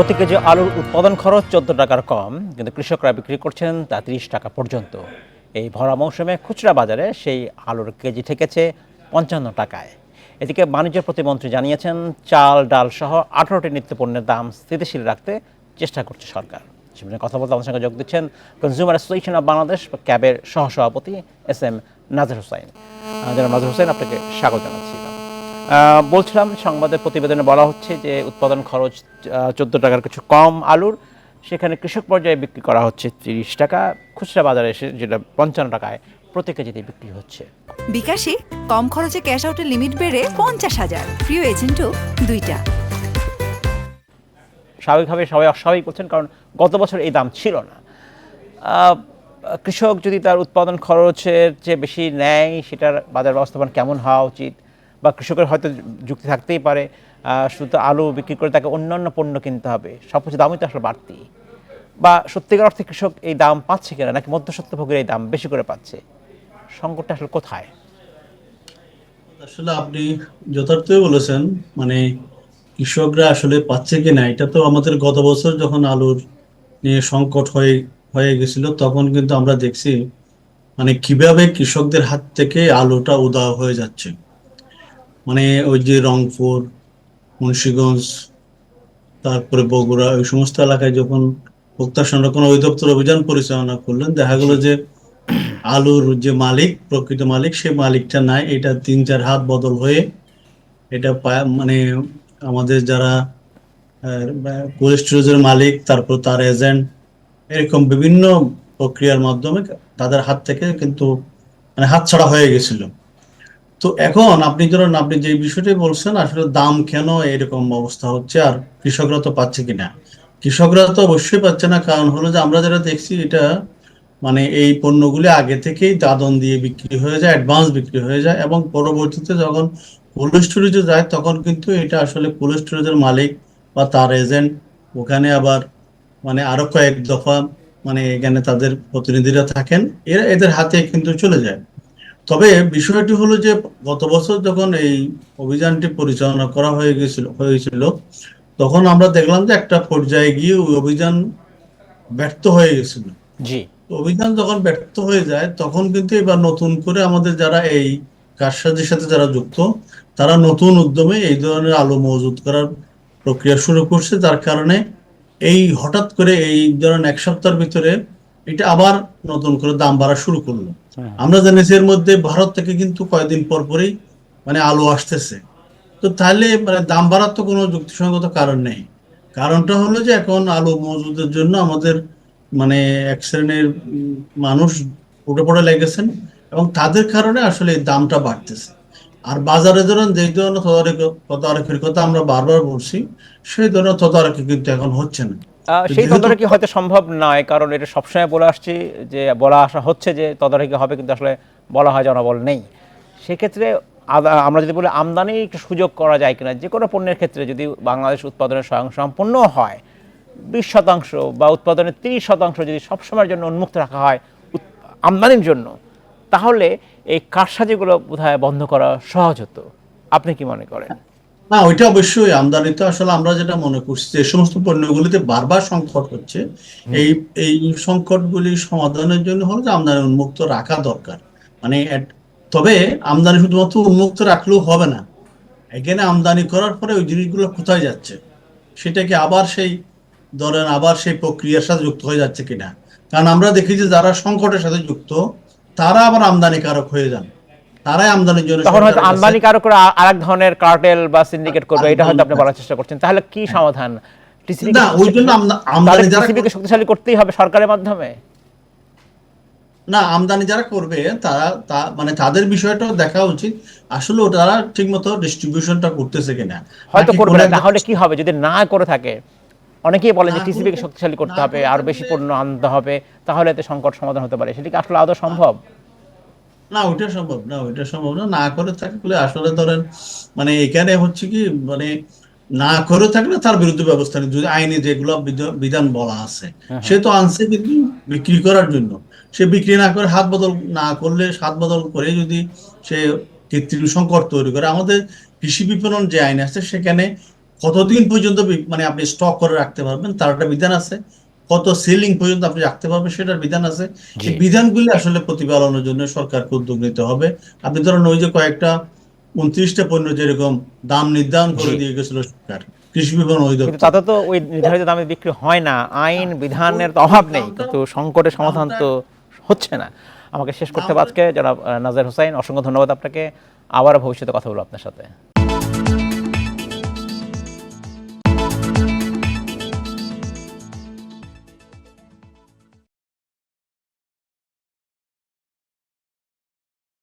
প্রতি কেজি আলুর উৎপাদন খরচ চোদ্দ টাকার কম, কিন্তু কৃষকরা বিক্রি করছেন তা তিরিশ টাকা পর্যন্ত। এই ভরা মৌসুমে খুচরা বাজারে সেই আলুর কেজি ঠেকেছে পঞ্চান্ন টাকায়। এদিকে বাণিজ্য প্রতিমন্ত্রী জানিয়েছেন, চাল, ডাল সহ আঠারোটি নিত্যপণ্যের দাম স্থিতিশীল রাখতে চেষ্টা করছে সরকার। সেখানে কথা বলতে আমাদের সঙ্গে যোগ দিচ্ছেন কনজিউমার অ্যাসোসিয়েশন অব বাংলাদেশ ক্যাবের সহসভাপতি এস এম নাজির হোসাইন নাজির হোসেন, আপনাকে স্বাগত জানাচ্ছি। বলছিলাম সংবাদের প্রতিবেদনে বলা হচ্ছে যে উৎপাদন খরচ চোদ্দ টাকার কিছু কম আলুর সেখানে কৃষক পর্যায়ে বিক্রি করা হচ্ছে তিরিশ টাকা খুচরা বাজারে এসে যেটা পঞ্চান্ন টাকায় প্রতি কেজিতে বিক্রি হচ্ছে। বিকাশে কম খরচে ক্যাশ আউটের লিমিট বেড়ে পঞ্চাশ হাজার প্রিয় এজেন্টও দুইটা। স্বাভাবিকভাবে সবাই অস্বাভাবিক বলছেন কারণ গত বছর এই দাম ছিল না। কৃষক যদি তার উৎপাদন খরচের চেয়ে বেশি নেয় সেটার বাজার ব্যবস্থাপনা কেমন হওয়া উচিত? বা কৃষকের হয়তো যুক্তি থাকতেই পারে শুধু আলু বিক্রি করে তাকে অন্যান্য পণ্য কিনতে হবে, সব কিছু দামই তো আসলে বাড়তি। বা সত্যিকার অর্থে কৃষক এই দাম পাচ্ছে কিনা, নাকি মধ্যস্বত্বভোগীর এই দাম বেশি করে পাচ্ছে? সংকটটা আসলে কোথায়? আসলে আপনি যথার্থই বলেছেন মানে কৃষকরা আসলে পাচ্ছে কি না এটা তো আমাদের গত বছর যখন আলুর নিয়ে সংকট হয়ে হয়ে গেছিল, তখন কিন্তু আমরা দেখছি মানে কীভাবে কৃষকদের হাত থেকে আলুটা উদাও হয়ে যাচ্ছে। মানে ওই যে রংপুর, মুন্সীগঞ্জ, তারপরে বগুড়া, ওই সমস্ত এলাকায় যখন ভোক্তা সংরক্ষণ অধিদপ্তর অভিযান পরিচালনা করলেন, দেখা গেল যে আলুর যে মালিক, প্রকৃত মালিক, সে মালিকটা নাই। এটা তিন চার হাত বদল হয়ে এটা মানে আমাদের যারা কোল্ড মালিক, তারপর তার এজেন্ট, এরকম বিভিন্ন প্রক্রিয়ার মাধ্যমে তাদের হাত থেকে কিন্তু মানে হাতছাড়া হয়ে গেছিল। তো এখন আপনি ধরুন, আপনি যে বিষয়টি বলছেন, আসলে দাম কেন এরকম অবস্থা হচ্ছে আর কৃষকরা তো পাচ্ছে কিনা? কৃষকরা তো অবশ্যই পাচ্ছে না, কারণ হলো যে আমরা যেটা দেখছি এটা মানে এই পণ্যগুলি আগে থেকেই দাদন দিয়ে বিক্রি হয়ে যায় অ্যাডভান্স বিক্রি হয়ে যায় এবং পরবর্তীতে যখন কোল্ড স্টোরেজে যায়, তখন কিন্তু এটা আসলে কোল্ড স্টোরেজের মালিক বা তার এজেন্ট ওখানে আবার মানে আরও কয়েক দফা মানে এখানে তাদের প্রতিনিধিরা থাকেন। এরা এদের হাতে কিন্তু চলে যায়। তবে বিষয়টি হলো যে গত বছর যখন এই অভিযানটি পরিচালনা করা হয়ে গেছিল হয়েছিল তখন আমরা দেখলাম যে একটা পর্যায়ে গিয়ে ওই অভিযান ব্যর্থ হয়ে গেছিল। জি। অভিযান যখন ব্যর্থ হয়ে যায় তখন কিন্তু এবার নতুন করে আমাদের যারা এই কারসাজির সাথে যারা যুক্ত তারা নতুন উদ্যমে এই ধরনের আলু মজুত করার প্রক্রিয়া শুরু করছে। যার কারণে এই হঠাৎ করে এই ধরেন এক সপ্তাহের ভিতরে এটা আবার নতুন করে দাম বাড়া শুরু করল। আমরা জানিছি এর মধ্যে ভারত থেকে কিন্তু কয়েকদিন পর পরই মানে আলু আসতেছে। তো তাহলে মানে দাম বাড়ার তো কোনো যুক্তিসঙ্গত কারণ নেই। কারণটা হলো যে এখন আলু মজুদের জন্য আমাদের মানে এক শ্রেণির মানুষ উঠে পড়ে লেগেছেন এবং তাদের কারণে আসলে দামটা বাড়তেছে। আর বাজারে ধরুন যে ধরনের তদারকি তদারকির কথা আমরা বারবার বলছি, সেই ধরনের তদারকি কিন্তু এখন হচ্ছে না। সেই তদারকি হয়তো সম্ভব নয় কারণ এটা সবসময় বলে আসছি যে বলা আসা হচ্ছে যে তদারকি হবে কিন্তু আসলে বলা হয় জনবল নেই। সেক্ষেত্রে আমরা যদি বলি আমদানি একটু সুযোগ করা যায় কিনা যে কোনো পণ্যের ক্ষেত্রে যদি বাংলাদেশ উৎপাদনের স্বয়ং সম্পূর্ণ হয় বিশ শতাংশ বা উৎপাদনের তিরিশ শতাংশ যদি সবসময়ের জন্য উন্মুক্ত রাখা হয় আমদানির জন্য তাহলে এই কারসাজিগুলো বোধহয় বন্ধ করা সহজ হতো। আপনি কি মনে করেন? না ওইটা অবশ্যই। আমদানিতে আসলে আমরা যেটা মনে করছি যে সমস্ত পণ্যগুলিতে বারবার সংকট হচ্ছে। এই এই সংকটগুলি সমাধানের জন্য হলো যে আমদানি উন্মুক্ত রাখা দরকার। মানে তবে আমদানি শুধুমাত্র উন্মুক্ত রাখলেও হবে না। এখানে আমদানি করার পরে ওই জিনিসগুলো কোথায় যাচ্ছে? সেটাকে আবার সেই ধরেন আবার সেই প্রক্রিয়ার সাথে যুক্ত হয়ে যাচ্ছে কিনা? কারণ আমরা দেখি যে যারা সংকটের সাথে যুক্ত তারা আবার আমদানিকারক হয়ে যান। তারাই আমদানির জন্য তখন হয়তো আমদানি কারও করে আর এক ধরনের কার্টেল বা সিন্ডিকেট করবে এটা হয়তো আপনি বলার চেষ্টা করছেন। তাহলে কি সমাধান? না ওই জন্য আমদানি যারা শক্তিশালী করতেই হবে সরকারের মাধ্যমে? না আমদানি যারা করবে তারা তা মানে তাদের বিষয়টাও দেখা উচিত আসলে তারা ঠিকমতো ডিস্ট্রিবিউশনটা করতেছে কিনা। হয়তো করবে না তাহলে কি হবে? যদি না করে থাকে অনেকেই বলে যে না টিসিবি শক্তিশালী করতে হবে আর বেশি পণ্য আনতে হবে তাহলে এতে সংকট সমাধান হতে পারে। সেটা কি আসলে আদৌ সম্ভব? না ওইটা সম্ভব না ওইটা সম্ভব না। না করে থাকলে আসলে ধরেন মানে এখানে হচ্ছে কি মানে না করে থাকলে তার বিরুদ্ধে ব্যবস্থা নেই। যদি আইনে যেগুলো বিধান বলা আছে সে তো আনছে কিন্তু বিক্রি করার জন্য। সে বিক্রি না করে হাত বদল না করলে হাত বদল করে যদি সে কৃত্রিম সংকট তৈরি করে। আমাদের কৃষি বিপণন যে আইন আছে সেখানে কতদিন পর্যন্ত মানে আপনি স্টক করে রাখতে পারবেন তার একটা বিধান আছে। কত সেলিং পর্যন্ত আপনি রাখতে পারবেন সেটার বিধান আছে। এই বিধানগুলি আসলে প্রতিপালনের জন্য সরকারকে উদ্যোগ নিতে হবে। আপনি ধরুন ওই যে কয়েকটা উনত্রিশটা পণ্য যেরকম দাম নির্ধারণ করে দিয়ে গেছিল সরকার কৃষি বিপণন অধিদপ্তর। তাতে তো ওই নির্ধারিত দামে বিক্রি হয় না। আইন বিধানের তো অভাব নেই কিন্তু সংকটের সমাধান তো হচ্ছে না। আমাকে শেষ করতে আজকে। জনাব নাজের হোসাইন অসংখ্য ধন্যবাদ আপনাকে। আবার ভবিষ্যতে কথা বলব আপনার সাথে।